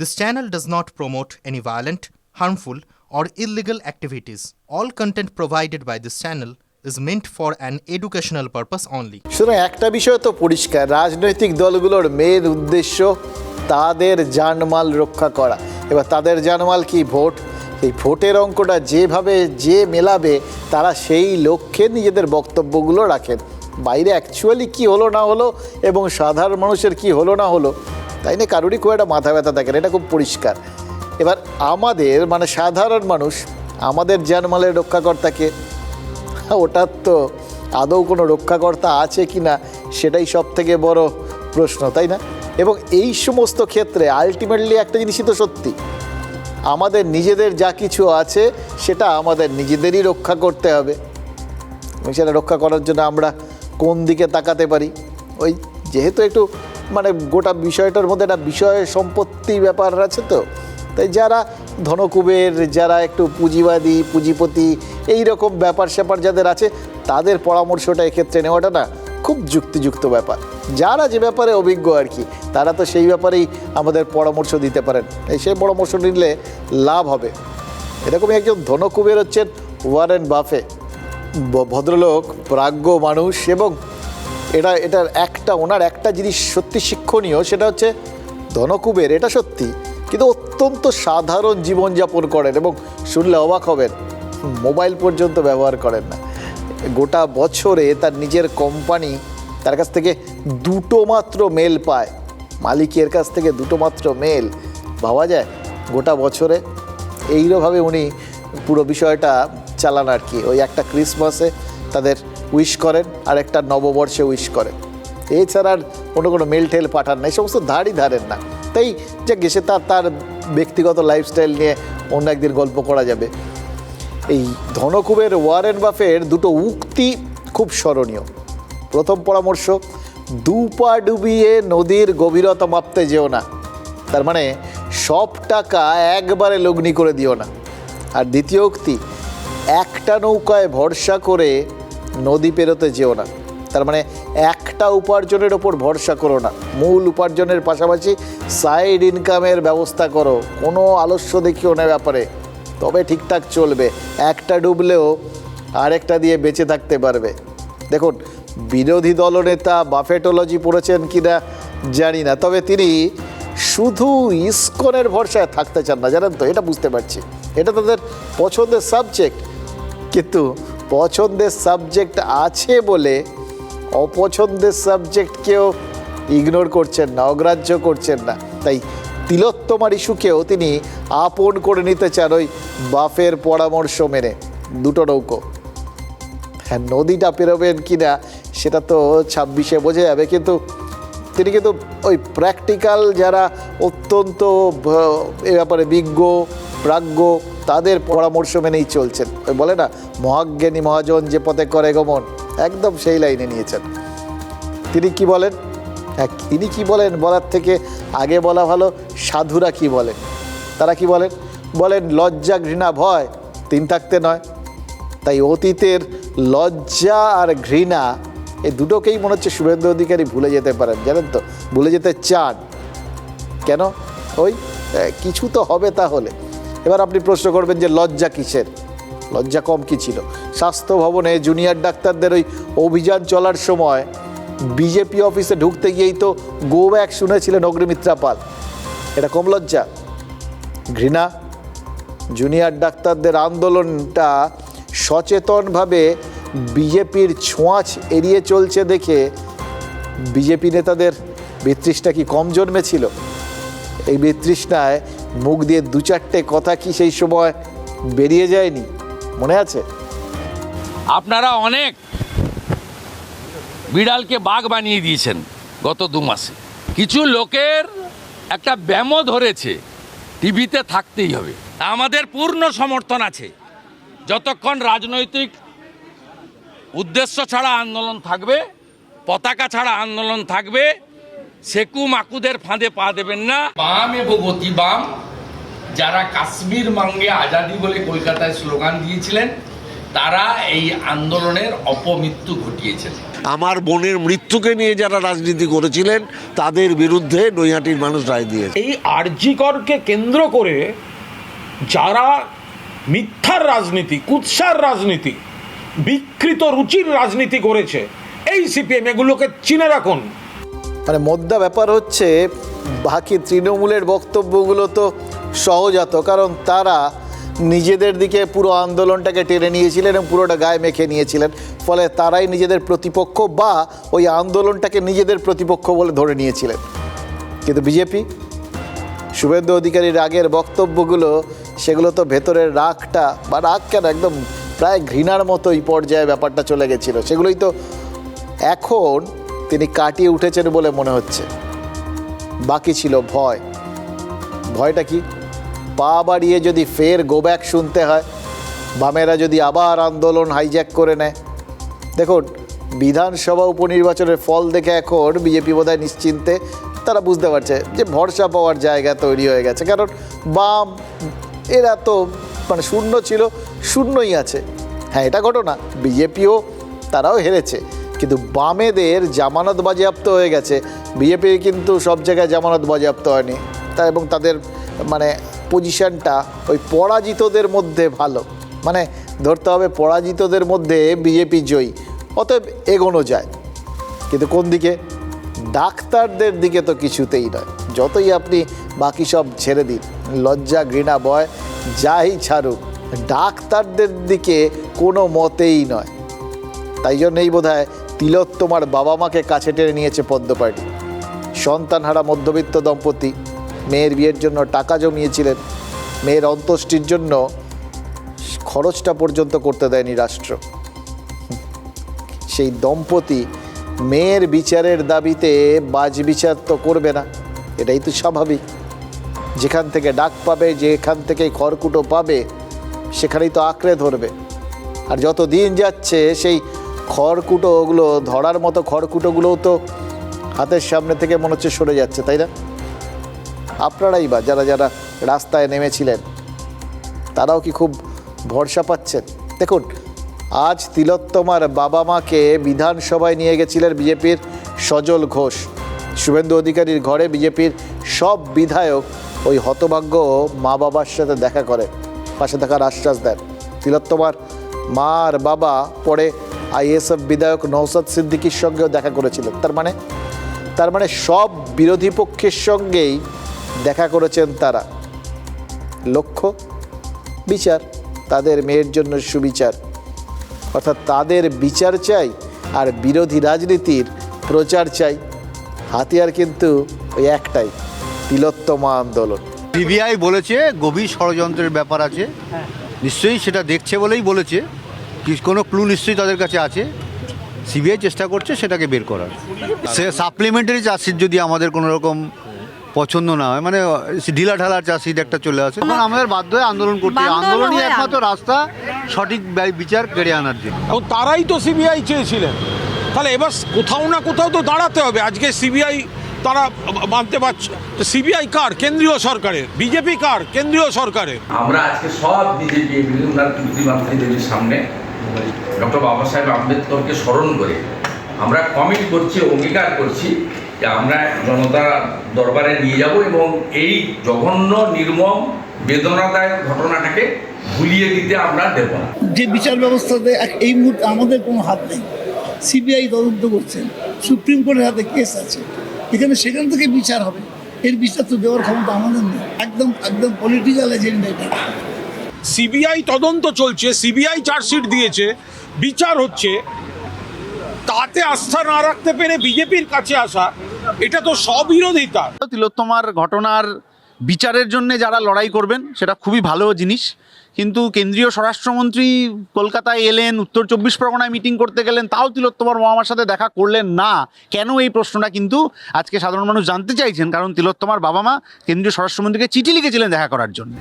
This channel does not promote any violent, harmful, or illegal activities. All content provided by this channel is meant for an educational purpose only. সুতরাং একটা বিষয় তো পরিষ্কার রাজনৈতিক দলগুলোর main উদ্দেশ্য তাদের জানমাল রক্ষা করা এবার তাদের জানমাল কি ভোট এই ভোটের অঙ্কটা যেভাবে যে মেলাবে তারা সেই লক্ষ্যে নিজেদের বক্তব্যগুলো রাখেন বাইরে অ্যাকচুয়ালি কি হলো না হলো এবং সাধারণ মানুষের কি হলো না হলো তাই না কারোরই খুব একটা মাথা ব্যথা থাকে না, এটা খুব পরিষ্কার। এবার আমাদের মানে সাধারণ মানুষ, আমাদের জানমালের রক্ষাকর্তাকে ওটার তো আদৌ কোনো রক্ষাকর্তা আছে কি না, সেটাই সব থেকে বড় প্রশ্ন, তাই না? এবং এই সমস্ত ক্ষেত্রে আলটিমেটলি একটা জিনিসই তো সত্যি, আমাদের নিজেদের যা কিছু আছে, সেটা আমাদের নিজেদেরই রক্ষা করতে হবে। সেটা রক্ষা করার জন্য আমরা কোন দিকে তাকাতে পারি? ওই যেহেতু একটু মানে গোটা বিষয়টার মধ্যে একটা বিষয় সম্পত্তি ব্যাপার আছে তো? তাই যারা ধনকুবের, যারা একটু পুঁজিবাদী, পুঁজিপতি, এই রকম ব্যাপার স্যাপার যাদের আছে, তাদের পরামর্শটা এক্ষেত্রে নেওয়াটা না খুব যুক্তিযুক্ত ব্যাপার। যারা যে ব্যাপারে অভিজ্ঞ আর কি, তারা তো সেই ব্যাপারেই আমাদের পরামর্শ দিতে পারেন। এই সেই পরামর্শ নিলে লাভ হবে। এরকমই একজন ধনকুবের হচ্ছেন ওয়ারেন বাফে ভদ্রলোক, প্রাজ্ঞ মানুষ এবং এটা, এটার একটা, ওনার একটা জিনিস সত্যি শিক্ষণীয়, সেটা হচ্ছে ধনকুবের, এটা সত্যি, কিন্তু অত্যন্ত সাধারণ জীবনযাপন করেন এবং শুনলে অবাক হবেন, মোবাইল পর্যন্ত ব্যবহার করেন না। গোটা বছরে তার নিজের কোম্পানি তার কাছ থেকে দুটো মাত্র মেল পায়, মালিকের কাছ থেকে দুটো মাত্র মেল। ভাবা যায়, গোটা বছরে এইরভাবে উনি পুরো বিষয়টা চালান আর কি। ওই একটা ক্রিসমাসে তাদের উইশ করেন, আর একটা নববর্ষে উইশ করেন। এছাড়া আর কোনো কোনো মেল টেল পাঠান না এই সমস্ত ধারই ধারেন না। তাই যে গেছে তার তার ব্যক্তিগত লাইফস্টাইল নিয়ে অন্য একদিন গল্প করা যাবে। এই ধনকুবের ওয়ারেন বাফের দুটো উক্তি খুব স্মরণীয়। প্রথম পরামর্শ দু পা ডুবিয়ে নদীর গভীরতা মাপতে যেও না। তার মানে সব টাকা একবারে লগ্নি করে দিও না। আর দ্বিতীয় উক্তি, একটা নৌকায় ভরসা করে নদী পেরোতে যেও না। তার মানে একটা উপার্জনের ওপর ভরসা করো না। মূল উপার্জনের পাশাপাশি সাইড ইনকামের ব্যবস্থা করো। কোনো আলস্য দেখিও না ব্যাপারে। তবে ঠিকঠাক চলবে। একটা ডুবলেও আরেকটা দিয়ে বেঁচে থাকতে পারবে। দেখুন, বিরোধী দলনেতা বাফেটোলজি পড়েছেন কিনা জানি না। তবে তিনি শুধু ইস্কনের ভরসায় থাকতে চান না। জানেন তো, এটা বুঝতে পারছি। এটা তাদের পছন্দের সাবজেক্ট কিন্তু পছন্দের সাবজেক্ট আছে বলে অপছন্দের সাবজেক্টকেও ইগনোর করছেন না, অগ্রাহ্য করছেন না। তাই তিলোত্তমার ইস্যুকেও তিনি আপন করে নিতে চান ওই বাফের পরামর্শ মেনে। দুটো নৌকো। হ্যাঁ নদীটা পেরোবেন কি না সেটা তো ছাব্বিশে বোঝা যাবে, কিন্তু তিনি কিন্তু ওই প্র্যাকটিক্যাল যারা অত্যন্ত এ ব্যাপারে বিজ্ঞ প্রাজ্ঞ তাদের পরামর্শ মেনেই চলছেন। ওই বলে না, মহাজ্ঞানী মহাজন যে পথে করে গমন, একদম সেই লাইনে নিয়েছেন। তিনি কি বলেন? হ্যাঁ তিনি কি বলেন? বলার থেকে আগে বলা ভালো, সাধুরা কি বলেন? তারা কি বলেন? বলেন, লজ্জা, ঘৃণা, ভয়, তিন থাকতে নয়। তাই অতীতের লজ্জা আর ঘৃণা, এই দুটোকেই মনে হচ্ছে শুভেন্দু অধিকারী ভুলে যেতে পারেন, জানেন তো? ভুলে যেতে চান। কেন? ওই কিছু তো হবে তাহলে। এবার আপনি প্রশ্ন করবেন যে লজ্জা কিসের? লজ্জা কম কি ছিল? স্বাস্থ্য ভবনে জুনিয়র ডাক্তারদের ওই অভিযান চলার সময় বিজেপি অফিসে ঢুকতে গিয়েই তো গো ব্যাক শুনেছিলেন অগ্নিমিত্রা পাল। এটা কম লজ্জা? ঘৃণা? জুনিয়র ডাক্তারদের আন্দোলনটা সচেতনভাবে বিজেপির ছোঁয়াচ এড়িয়ে চলছে দেখে বিজেপি নেতাদের বিতৃষ্ণা কি কম জন্মেছিল? এই বিতৃষ্ণায় মুখ দিয়ে দু চারটে কথা কি সেই সময় বেরিয়ে যায়নি? মনে আছে? আপনারা অনেক বিড়ালকে বাঘ বানিয়ে দিয়েছেন গত দু মাসে। কিছু লোকের একটা ব্যামো ধরেছে, টিভিতে থাকতেই হবে। আমাদের পূর্ণ সমর্থন আছে। যতক্ষণ রাজনৈতিক উদ্দেশ্য ছাড়া আন্দোলন থাকবে, পতাকা ছাড়া আন্দোলন থাকবে সেকু মাকুদের ফাঁদে পা দেবেন না। বাম এবং অতি বাম যারা কাশ্মীর মাঙ্গে আজাদি বলে কলকাতায় স্লোগান দিয়েছিলেন তারা এই আন্দোলনের অপমৃত্যু ঘটিয়েছেন। আমার বোনের মৃত্যুকে নিয়ে যারা রাজনীতি করেছিলেন তাদের বিরুদ্ধে নৈহাটির মানুষ রায় দিয়েছে। এই আরজিকরকে কেন্দ্র করে যারা মিথ্যার রাজনীতি কুৎসার রাজনীতি বিকৃত রুচির রাজনীতি করেছে এই সিপিএম এগুলোকে চিনে রাখুন। মানে মোদ্দা ব্যাপার হচ্ছে বাকি তৃণমূলের বক্তব্যগুলো তো সহজাত, কারণ তারা নিজেদের দিকে পুরো আন্দোলনটাকে টেনে নিয়েছিলেন এবং পুরোটা গায়ে মেখে নিয়েছিলেন। ফলে তারাই নিজেদের প্রতিপক্ষ বা ওই আন্দোলনটাকে নিজেদের প্রতিপক্ষ বলে ধরে নিয়েছিলেন। কিন্তু বিজেপি, শুভেন্দু অধিকারীর আগের বক্তব্যগুলো, সেগুলো তো ভেতরের রাগটা, বা রাগ কেন, একদম প্রায় ঘৃণার মতো এই পর্যায়ে ব্যাপারটা চলে গেছিল। সেগুলোই তো এখন তিনি কাটিয়ে উঠেছেন বলে মনে হচ্ছে। বাকি ছিল ভয়। ভয়টা কি? পা বাড়িয়ে যদি ফের গোব্যাক শুনতে হয়, বামেরা যদি আবার আন্দোলন হাইজ্যাক করে নেয়। দেখুন, বিধানসভা উপনির্বাচনের ফল দেখে এখন বিজেপি বোধহয় নিশ্চিন্তে, তারা বুঝতে পারছে যে ভরসা পাওয়ার জায়গা তৈরি হয়ে গেছে। কারণ বাম, এরা তো মানে শূন্য ছিল, শূন্যই আছে। হ্যাঁ এটা ঘটনা। বিজেপিও তারাও হেরেছে। কিন্তু বামেদের জামানত বাজেয়াপ্ত হয়ে গেছে। বিজেপির কিন্তু সব জায়গায় জামানত বাজেয়াপ্ত হয়নি। তা এবং তাদের মানে পজিশনটা ওই পরাজিতদের মধ্যে ভালো। মানে ধরতে হবে পরাজিতদের মধ্যে বিজেপি জয়ী, অতএব এগোনো যায়। কিন্তু কোন দিকে? ডাক্তারদের দিকে তো কিছুতেই নয়। যতই আপনি বাকি সব ছেড়ে দিন, লজ্জা, ঘৃণা বয় যাই ছাড়ুক, ডাক্তারদের দিকে কোনো মতেই নয়। তাই জন্যই বোধ হয় তিলোত্তমার বাবা মাকে কাছে টেনে নিয়েছে পদ্ম পার্টি। সন্তানহারা মধ্যবিত্ত দম্পতি মেয়ের বিয়ের জন্য টাকা জমিয়েছিলেন। মেয়ের অন্ত্যেষ্টির জন্য খরচটা পর্যন্ত করতে দেয়নি রাষ্ট্র। সেই দম্পতি মেয়ের বিচারের দাবিতে বাজ বিচার তো করবে না, এটাই তো স্বাভাবিক। যেখান থেকে ডাক পাবে, যেখান থেকে খড়কুটো পাবে, সেখানেই তো আঁকড়ে ধরবে। আর যত দিন যাচ্ছে, সেই খড়কুটোগুলো, ধরার মতো খড়কুটোগুলোও তো হাতের সামনে থেকে মনে হচ্ছে সরে যাচ্ছে, তাই না? আপনারাই বা যারা যারা রাস্তায় নেমেছিলেন, তারাও কি খুব ভরসা পাচ্ছেন? দেখুন, আজ তিলোত্তমার বাবা মাকে বিধানসভায় নিয়ে গেছিলেন বিজেপির সজল ঘোষ। শুভেন্দু অধিকারীর ঘরে বিজেপির সব বিধায়ক ওই হতভাগ্য মা বাবার সাথে দেখা করে, পাশে থাকার আশ্বাস দেন। তিলোত্তমার মা আর বাবা পরে আইএসএফ বিধায়ক নৌসাদ সিদ্দিকির সঙ্গেও দেখা করেছিলেন। তার মানে তার মানে সব বিরোধী পক্ষের সঙ্গেই দেখা করেছেন তারা। লক্ষ্য বিচার তাদের মেয়ের জন্য সুবিচার। অর্থাৎ তাদের বিচার চাই আর বিরোধী রাজনীতির প্রচার চাই। হাতিয়ার কিন্তু ওই একটাই তিলোত্তমা আন্দোলন। সিবিআই বলেছে গভীর ষড়যন্ত্রের ব্যাপার আছে। নিশ্চয়ই সেটা দেখছে বলেই বলেছে। কি কোনো ক্লু নিশ্চয়ই তাদের কাছে আছে? সিবিআই চেষ্টা করছে সেটাকে বের করার। সে সাপ্লিমেন্টারি চার্জশিট যদি আমাদের কোনো রকম পছন্দ না হয়। মানে ঢিলা ঢালার চার্জশিট একটা চলে আসে। তখন আমাদের বাধ্য হয়ে আন্দোলন করতে হয়। বাধ্য আন্দোলনই হয়ে একমাত্র রাস্তা সঠিক ব্যয়- বিচার কেড়ে আনার জন্য। এবং তারাই তো সিবিআই চেয়েছিলেন। তাহলে এবার কোথাও না কোথাও তো দাঁড়াতে হবে। আজকে সিবিআই তারা মানতে পারছে সিবিআই কার? কেন্দ্রীয় সরকারের। বিজেপি কার? কেন্দ্রীয় সরকারের। আমরা আজকে সব বিজেপি ওনার দেবীর সামনে ডক্টর বাবা সাহেব আম্বেদকরকে স্মরণ করে আমরা কমিট করছি অঙ্গীকার করছি যে আমরা জনতা দরবারে নিয়ে যাব এবং এই জঘন্য নির্মম বেদনাদায়ক ঘটনাটাকে ভুলিয়ে দিতে আমরা দেব না। যে বিচার ব্যবস্থাতে এক- এই মুহূর্তে আমাদের কোনো হাত নেই। সিবিআই তদন্ত করছেন সুপ্রিম কোর্টের হাতে কেস আছে। এখানে সেখান থেকে বিচার হবে। এর বিচার তো দেওয়ার ক্ষমতা আমাদের নেই। একদম একদম পলিটিক্যাল এজেন্ডা এটা। সিবিআই তদন্ত চলছে সিবিআই চার্জশিট দিয়েছে বিচার হচ্ছে। তাতে আস্থা না রাখতে পেরে বিজেপির কাছে আসা এটা তো স্ববিরোধিতা। তিলোত্তমার ঘটনার বিচারের জন্য যারা লড়াই করবেন, সেটা খুবই ভালো জিনিস। কিন্তু কেন্দ্রীয় স্বরাষ্ট্রমন্ত্রী কলকাতায় এলেন, উত্তর চব্বিশ পরগনায় মিটিং করতে গেলেন, তাও তিলোত্তমার মামার সাথে দেখা করলেন না। কেন এই প্রশ্নটা? কিন্তু আজকে সাধারণ মানুষ জানতে চাইছেন, কারণ তিলোত্তমার বাবা মা কেন্দ্রীয় স্বরাষ্ট্রমন্ত্রীকে চিঠি লিখেছিলেন দেখা করার জন্য।